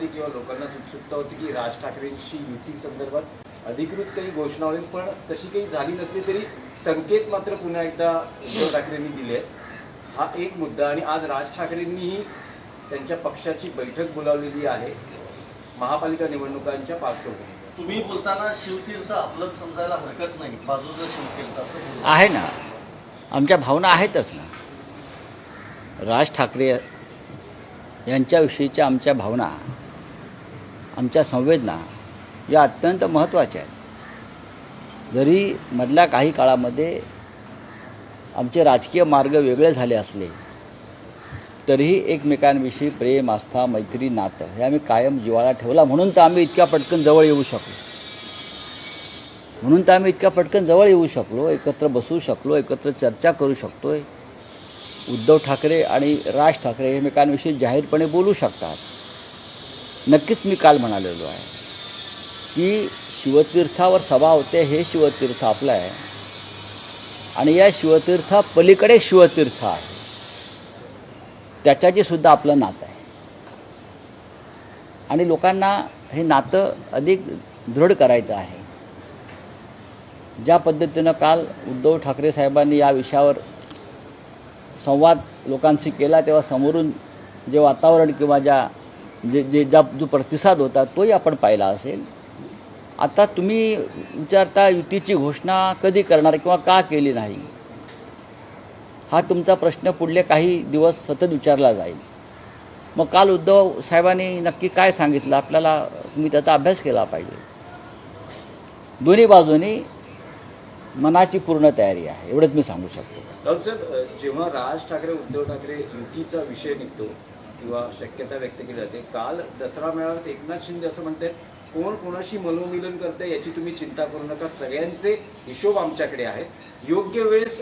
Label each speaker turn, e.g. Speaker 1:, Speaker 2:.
Speaker 1: होती किंवा लोकांनाच उत्सुकता होती की राज ठाकरेंशी युती संदर्भात अधिकृत काही घोषणा होईल पण तशी काही झाली नसली तरी संकेत मात्र पुन्हा एकदा उद्धव ठाकरेंनी दिले. हा एक मुद्दा आणि आज राज ठाकरेंनीही त्यांच्या पक्षाची बैठक बोलावलेली आहे महापालिका निवडणुकांच्या पार्श्वभूमीवर.
Speaker 2: तुम्ही बोलताना शिवतीर्थ आपलंच समजायला हरकत नाही बाजूचं शिवतीर्थ असं
Speaker 3: आहे ना. आमच्या भावना आहेतच ना. राज ठाकरे यांच्याविषयीच्या आमच्या भावना आमच्या संवेदना या अत्यंत महत्त्वाच्या आहेत. जरी मधल्या काही काळामध्ये आमचे राजकीय मार्ग वेगळे झाले असले तरीही एकमेकांविषयी प्रेम आस्था मैत्री नातं हे आम्ही कायम जिव्हाळा ठेवला. म्हणून तर आम्ही इतक्या पटकन जवळ येऊ शकलो. म्हणून तर आम्ही इतक्या पटकन जवळ येऊ शकलो एकत्र बसू शकलो एकत्र चर्चा करू शकतोय. उद्धव ठाकरे आणि राज ठाकरे एकमेकांविषयी जाहीरपणे बोलू शकतात. नक्कीच मी काल म्हणालेलो आहे की शिवतीर्थावर सभा होते हे शिवतीर्थ आपलं आहे. आणि या शिवतीर्था पलीकडे शिवतीर्थ आहे. त्याच्याशी सुद्धा आपलं नातं आहे. आणि लोकांना हे नातं अधिक दृढ करायचं आहे. ज्या पद्धतीनं काल उद्धव ठाकरे साहेबांनी या विषयावर संवाद लोकांशी केला तेव्हा समोरून जे वातावरण किंवा ज्या जे जे ज्या जो प्रतिसाद होता तोही आपण पाहिला असेल. आता तुम्ही विचारता युतीची घोषणा कधी करणार किंवा का केली नाही? हा तुमचा प्रश्न पुढले काही दिवस सतत विचारला जाईल. मग काल उद्धव साहेबांनी नक्की काय सांगितलं? आपल्याला तुम्ही त्याचा अभ्यास केला पाहिजे. दोन्ही बाजूनी मनाची पूर्ण तयारी आहे. एवढंच मी सांगू शकतो.
Speaker 1: जेव्हा राज ठाकरे उद्धव ठाकरे युतीचा विषय निघतो किंवा शक्यता व्यक्त केली जाते. काल दसरा मेळाव्यात एकनाथ शिंदे असं म्हणतात कोण कोणाशी मनोमिलन करते याची तुम्ही चिंता करू नका. सगळ्यांचे हिशोब आमच्याकडे आहेत. योग्य वेळेस